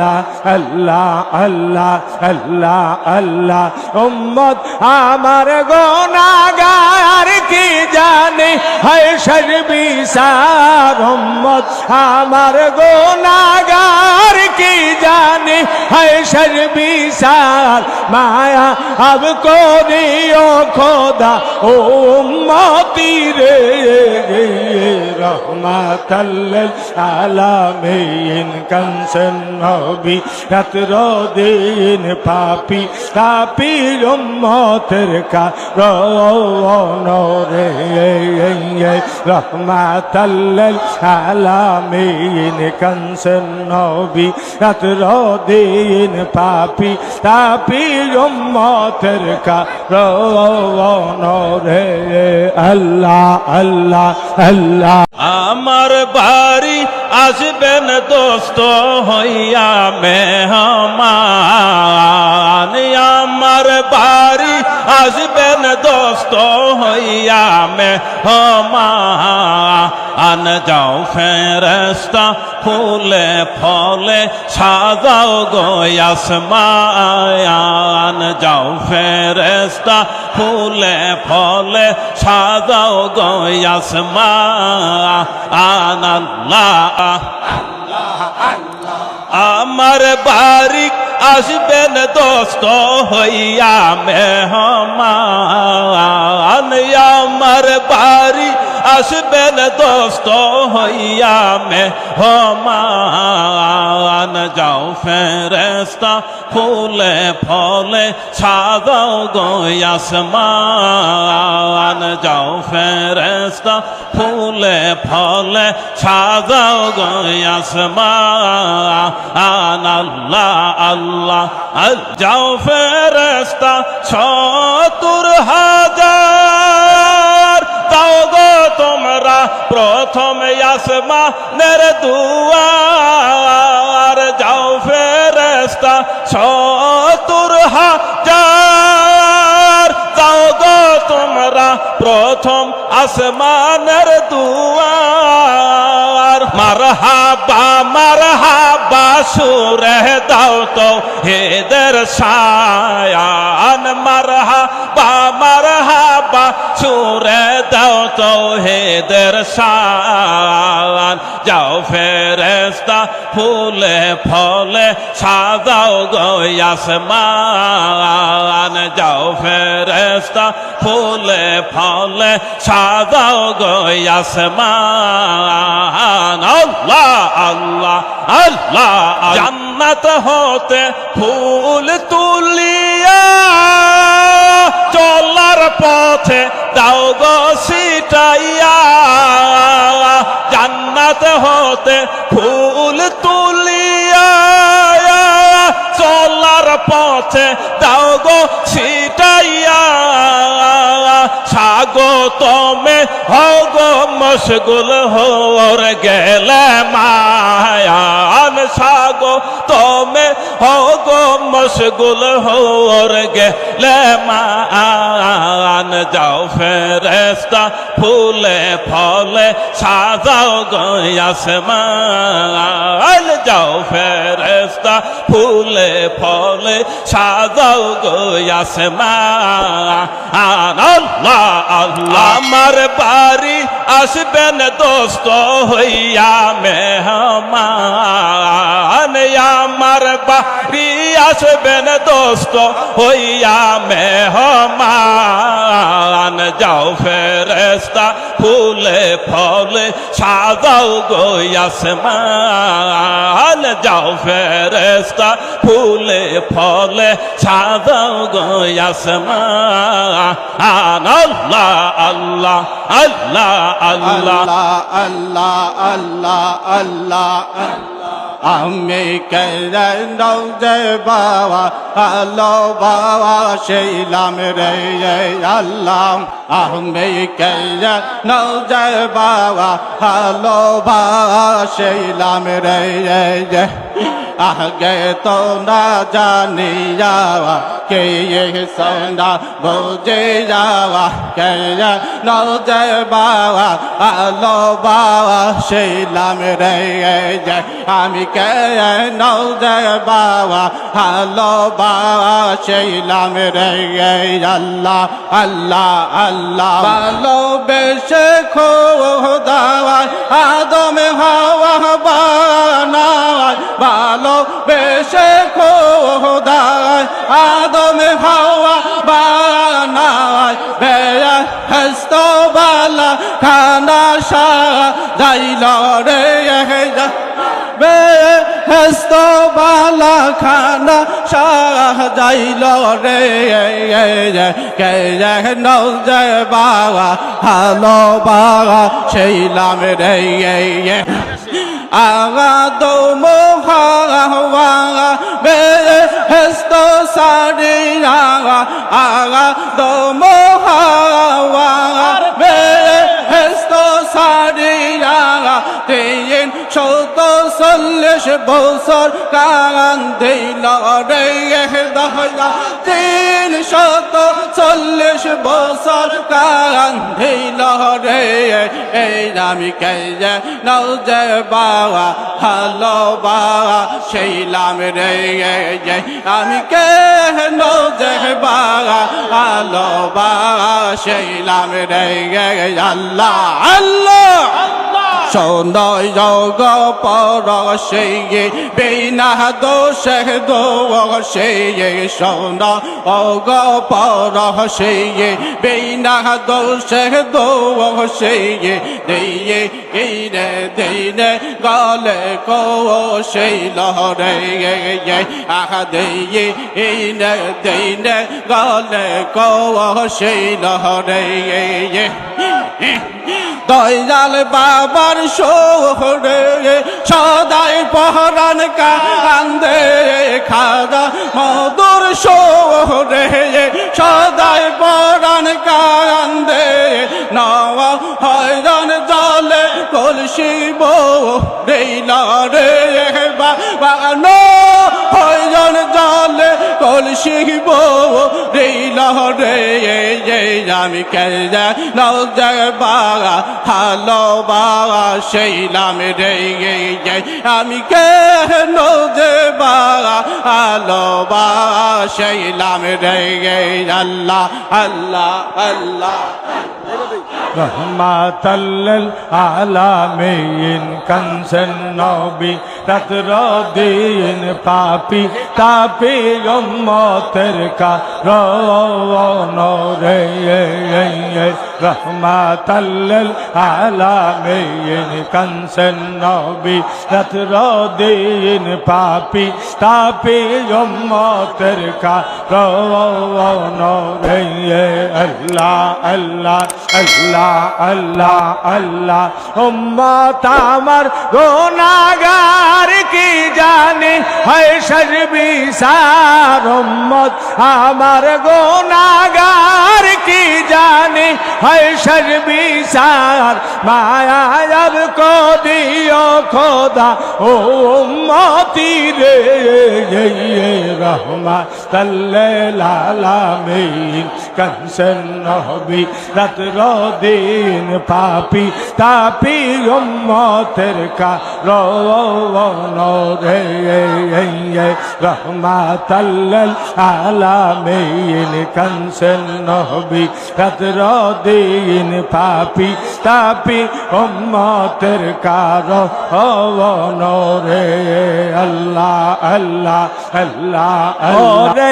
আল্লাহ আল্লাহ আল্লাহ আল্লাহ আল্লাহ। উম্মত আমার গোনাগার কি জানে? হয় সর্বিসার উম্মত আমার গোনাগার কি জানে? হয় সর্বিসার মায়া, আব করিও খোদা, ও উম্মতি রে রহমাতাল্লিল আলামিন কানসন নবী, রাত্র দিন পাপি তাপি উম্মতের কারণ রে রহমাতাল্লিল আলামিন কানসন নবী রাত্র দিন পাপি তাপি উম্মতের কারণ রে আল্লাহ আল্লাহ আল্লাহ আমার বাড়ি আসবেন দোস্ত হইয়া মেহমান। আমার বাড়ি আসবেন দোস্ত হইয়া মেহমান যাও ফেরস্তা ফুলে ফলে, সাজাও গয়াসমান যাও ফেরস্তা ফুলে ফলে, সাজাও গয়াসমান আল্লাহ। আমার বাড়ি আসবেন দোস্ত হইয়া মেহমান আমার বাড়ি আসবেন দোস্ত হইয়া মেহমান যাও ফেরেস্তা ফুলে ফলে সাজাও গয়াসমান যাও ফেরেস্তা ফুলে ফলে সাজাও গয়াসমান আল্লাহ আল্লাহ আল যাও ফেরেস্তা সতুর হাজার প্রথম আসমা নের দুয়ার, যাও ফেরেস্তা সতুর হাজার। তাও গো তোমরা প্রথম আসমানের দুয়ার। মারহাবা মারহাবা, সুরে দাও তো হেদের সায়ান। মারহাবা দাও তো হেদের সায়ান যাও ফেরেস্তা ফুলে ফলে সাজাও গয়াসমান যাও ফেরেস্তা ফুলে ফলে সাজাও গয়াসমান আল্লাহ আল্লাহ আল্লাহ। জান্নাত হতে ফুল তুলিয়া চলার পথে দাও গো স্বাগতমে হগ মশগুল হর গেলে মায়ান মশগুল হোর গেলে মান যাও ফেরেস্তা ফুলে ফলে সাজাও গয়াসমান যাও ফেরেস্তা ফুলে ফলে সাজাও গয়াসমান আল্লাহ আল্লাহ। আমার বাড়ি আসবেন দোস্ত হইয়া মেহমান। আমার বাড়ি আসবেন দোস্ত, হইয়া মেহমান। যাও ফেরেস্তা ফুলে ফলে সাজাও গয়াসমান যাও ফেরেস্তা ফুলে ফলে সাজাও গয়াসমান আল্লাহ আল্লাহ। আল্লাহ আল্লাহ আল্লাহ আল্লাহ আল্লাহ। আমি কেন যে বাবা, আলো বাবা, সেইলাম রে আল্লাহ। আমি কেন যে বাবা, আলো বাবা, সেইলাম রে আগে তো না জানিয়া কে সোনা বুঝে যাওয়া কে নজে বাবা, আলো বাবা শিলাম রে আমি কে বাবা শিলাম রে আল্লাহ আল্লাহ আল্লাহ। ভালো বেশে খোদাওয়ায় আদম হাওয়া বানাওয়ায় ভালো বেশে খোদাওয়ায় আদম হাওয়া বানাওয়ায় বেয়া হস্ত বালা খানা শাহ যাইল রে বে হস্ত বালা খানা শাহ যাইল রে কে নৌ জয় বাবা হালো বাবা সেইলাম রে আগা দো মোহা বে হস্ত সারি আগা আগা দো মোহা বে হস্ত সারি আগা তিন শত চল্লিশ বছর কান দিল রে তিন শত চল্লিশ বছর কান দিল রে, এই আমি কে নৌ যে বাবা, ভালো বাবা সেইলাম রে আমি কে নৌ যে বাবা, ভালো বাবা সেইলাম রে আল্লাহ আল্লাহ। সৌন্দর্য যোগ পর সেই বিনা দোষে দোষে সৌন্দর্য পর সেই বিনা দোষে দোষে দিয়ে ইনে দিনে গলে কো সেই লহরে আহা দিয়ে ইনে দিনে গলে কো সেই লহরে দয়াল বাবার শোহরে সদাই পহরান কান্দে খাদা মধুর শোহরে সদাই পহরান কান্দে নওয়া হয়রান জলে কলসিব রেইল রে বাবা রেইল রে আমি কে নজর বাবা ভালো বাবা সেইলাম রে আমি কে নজে বাবা ভালো বাবা সেইলাম রে আল্লাহ আল্লাহ আল্লাহ। রহমাতাল্লাল আলামিন, কানসন নবী রাতর দিন পাপি, তাপি উম্মতের কা আলামিন কানসন নবী রাতর দিন পাপি তাপি উম্মতের কা রওন রে আল্লাহ আল্লাহ আল্লাহ আল্লাহ আল্লাহ উম্মত আমার গোনাগার কি জানে হয় সরবি সার উম্মত আমার গোনাগার কি জানে হয় সরবি সার মায়া জব কো দিও খোদা, ও উম্মতি রে রহমা তল্লে লালামিন কনসন নহবি রাত দিন পাপি, তাপি উম্মতের কা রওন রে রহমাতাল্লাল আলামিন কনসন নহবি রাত দিন পাপি তাপি উম্মতের কা রওন রে, আল্লাহ আল্লাহ আল্লাহ ওরে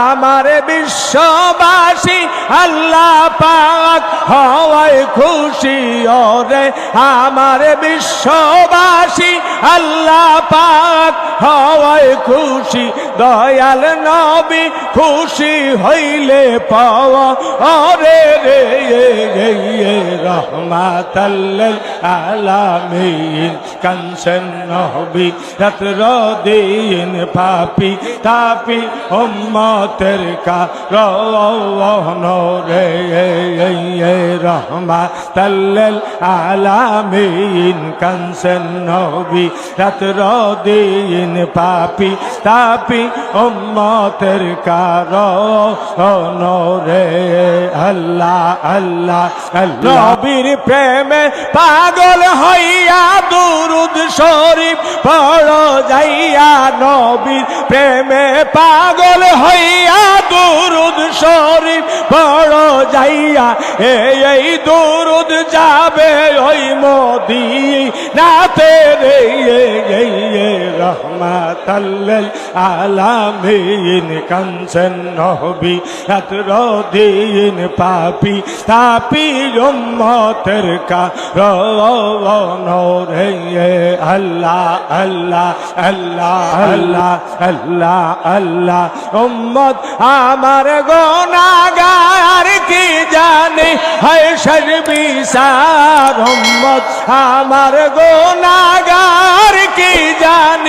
আমার বিশ্ববাসী, আল্লাহ পাক হওয়ায় খুশি, ওরে আমার বিশ্ববাসী, আল্লাহ পাক হওয়ায় খুশি, দয়াল নবী খুশি হইলে পাওয়া, ওরে রে রহমাতাল্লাল আলামিন কানসন নবী রাত্র দিন পাপি, তাপি উম্মতের কা রে রহমা তাল্লাল আলামিন কানসন নবী রাত্র দিন পাপি, তাপি উম্মতের কারণ রে আল্লাহ আল্লাহ। নবীর প্রেমে পাগল হইয়া দুরুদ শরীফ পড় যাইয়া নবীর প্রেমে পাগল হইয়া দুরুদ শরীফ পড় যাইয়া এই দুরুদ যাবে ওই মোদি নাতে রে রহমাতাল্লাল আলামিন কাঞ্চন নবী রদিন পাপি তাপি উম্মতের কারণ রে আল্লাহ আল্লাহ আল্লাহ আল্লাহ আল্লাহ আল্লাহ, উম্মত আমার গোনাগার কি জানে? হয় সর্বিসার আমার গোনাগার কি জানে?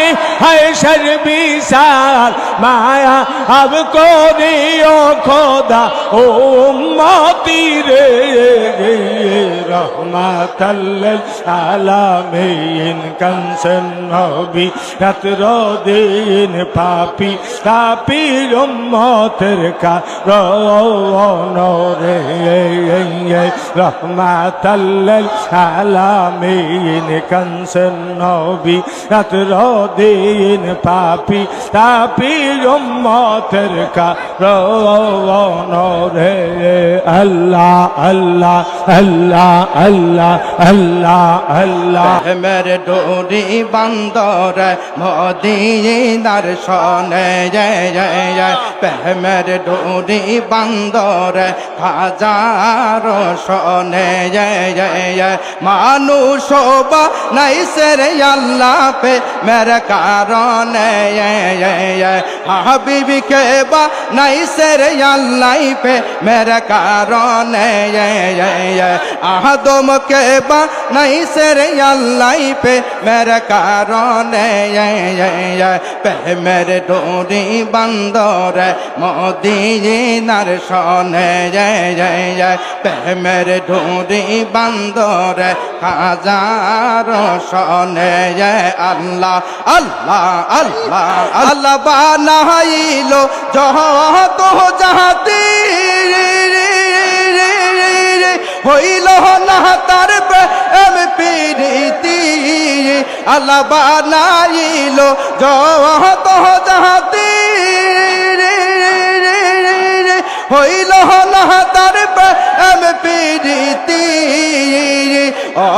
হয় শর্মি সার মায়া अब করিও খোদা ও উম্মতি রে। রহমাতাল্লাল আলামিন কানসন নবী, রাত্র দিন পাপি তাপি উম্মতের কারণ রে। রহমাতাল্লাল আলামিন কানসন নবী, রাত্র দিন পাপি তাপি উম্মতের কারণ রে। আল্লাহ আল্লাহ। আল্লাহ আল্লাহ আল্লাহ আল্লাহ। প্রেমের ডোরি বন্দর, মদিনার সনে প্রেমের ডোরি বন্দর, হাজার সনে মানুষ নাই সেরে আল্লাহ পে মেরে কারণ হাবিবি কে বা নাই সেরে আল্লাহ পে মেরে কারণ আহাদমকে বা নাই সেরে আল্লাই পে, মের কার প্রেমের ডোরি বান্দরে, মদিনার সনে প্রেমের ডোরি বান্দরে, হাজার সনে আল্লাহ আল্লাহ আল্লাহ আল্লাহ বা বানাইল জহ তো জাহাতি হইল না তার প্রেম পিরিতি। আল্লাহ বানাইল যত যাহাতি হইল তার পিরিতি।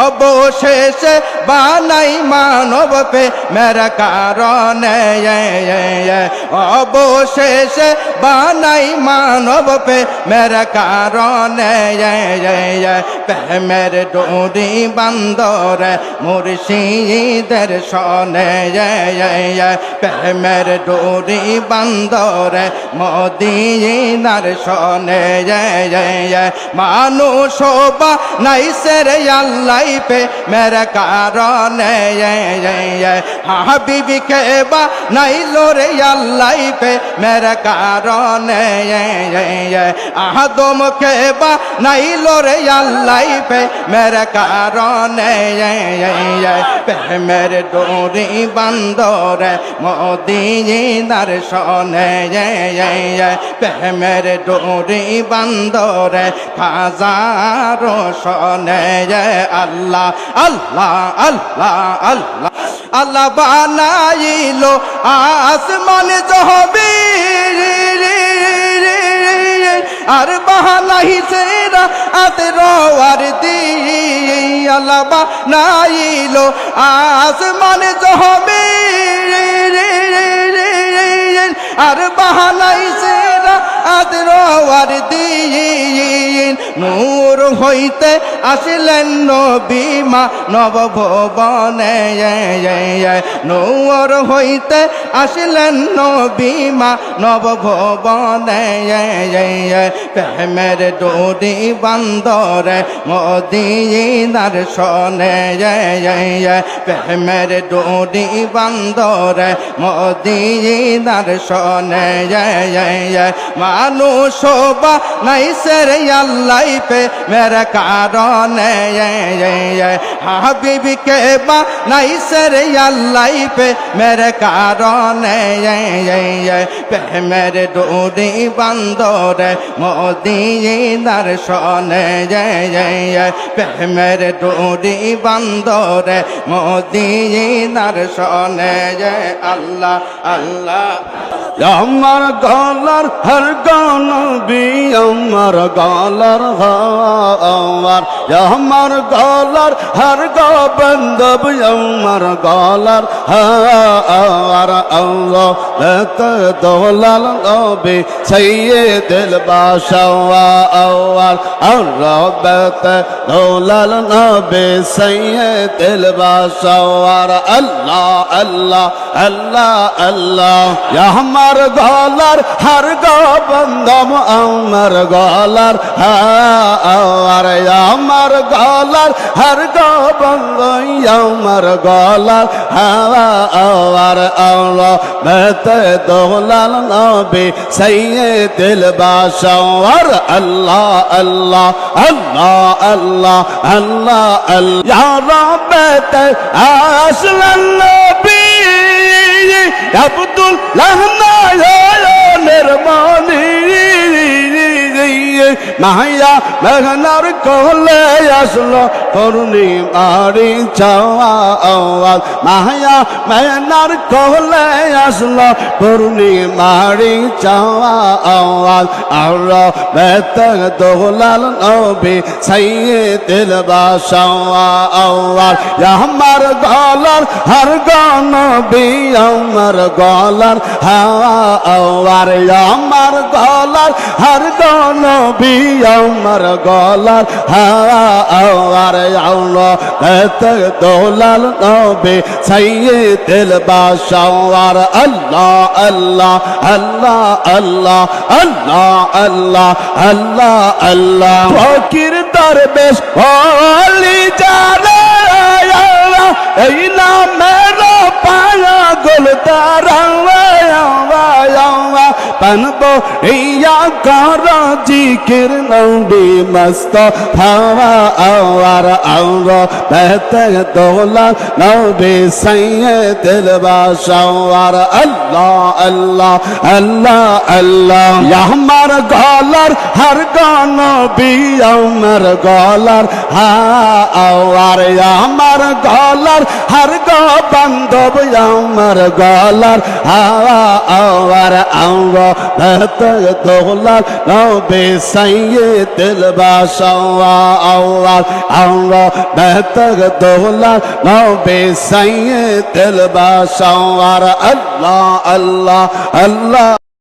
অবশেষে বানাই মানব পে মেরা কারণ। অবশেষে বানাই মানব পে মেরা কারণ। প্রেমের ডোরি বন্দর মুর্শিদের সনে। প্রেমের ডোরি বন্দর মদিনার সনে মানুষ বা নাই সের আল্লাহ পে মেরে কারণ হাবিবি কে বা নাই লোরে আল্লাহ পে মেরে কারণ আদম কে বা নাই লোরে আল্লাহ পে মেরে কারণ মেরে ডোরি বন্দর মোদিনার সনে মেরে ডোরি বন্দর হাজারো সনে আল্লাহ আল্লাহ আল্লাহ আল্লাহ আল্লাহ বানাইলো আসমান জহবি আর বাহানাই সেরা আতর আর দি আল্লাহ বানাইলো আসমান জহবি আর বাহানাই সেরা আদর আর দিন। নূর হইতে আসলেন নবীমা নবভবনে। নূর হইতে আসলেন নবীমা নবভবনে। প্রেমের ডোরি বন্দর মদিনার সনে। প্রেমের ডোরি বন্দর মদিনার সনে। মান মানুষ বা নাই সেরে আল্লাহ পে, মেরে কারণে হাবিবকে বা নাই সেরে আল্লাহ পে, মেরে কারণে মেরে ডোরি বান্দরে মোদি দর্শনে মেরে ডোরি বান্দরে মোদি দর্শনে আল্লাহ আল্লাহ। আমার গলার হর গান বি আমার গলার হাওয়ার, আমার গলার হর গোবন্দব আমার গলার হাওয়ার। আল্লাহ দোলাল নবী বাশাওয়া আওয়ার আল্লাহ লত দোলাল নবী, সৈয়দুল বাশাওয়ার আল্লাহ আল্লাহ আল্লাহ আল্লাহ। আমার গলার হর গোবন্দম আমার গলার হাওয়ার আমার গলার, হর গোবন্দ আমার গলার হাওয়ার আল্লাহ মত দোলাল নবী সৈয়দুল বাশাওয়ার আল্লাহ আল্লাহ আল্লাহ আল্লাহ আল্লাহ আল্লাহ। ইয়া রাব্বাত আসলান নবী আব্দুল মনের মালিক মায়া মেঘনার কোলে আসলো করুণি মারি চাওয়া আওয়াজ। মায়া মেঘনার কোলে আসলো করুণি মারি চাওয়া আওয়াজ। আর বেত দোলাল নবী সাইয়্যিদুল বাশাওয়া আওয়াজ। আমার গলার হর গান বি আমার গলার হাওয়া আওয়ার আমার গলার হর গান বি আমার গলার হাওয়ার এত দোলাল নবী সাইয়্যিদুল বাশাওয়ার আল্লাহ আল্লাহ আল্লাহ আল্লাহ আল্লাহ আল্লাহ আল্লাহ আল্লাহ। ফকির দরবেশ হলি জানে এই নামের পায়া গোল তারা পানবো ইয়া কর জিকির নবী মস্ত হাওয়া, আওয়ার আওর বেতে দোলা নবী সাইয়্যিদুল বাশাওয়ার আল্লাহ আল্লাহ আল্লাহ আল্লাহ। আমার গলার হর গান বি আমার গলার হা, আওয়ার। আমার গলার গলার, হার গ বান্ধব, আমার গলার আওয়া আওয়ার আঙ্গ, ভত দোলার, নবে সাইয়ে দিলবা সওয়া আওয়ার আঙ্গ, ভত দোলার, নবে সাইয়ে দিলবা সওয়ার আল্লাহ আল্লাহ আল্লাহ।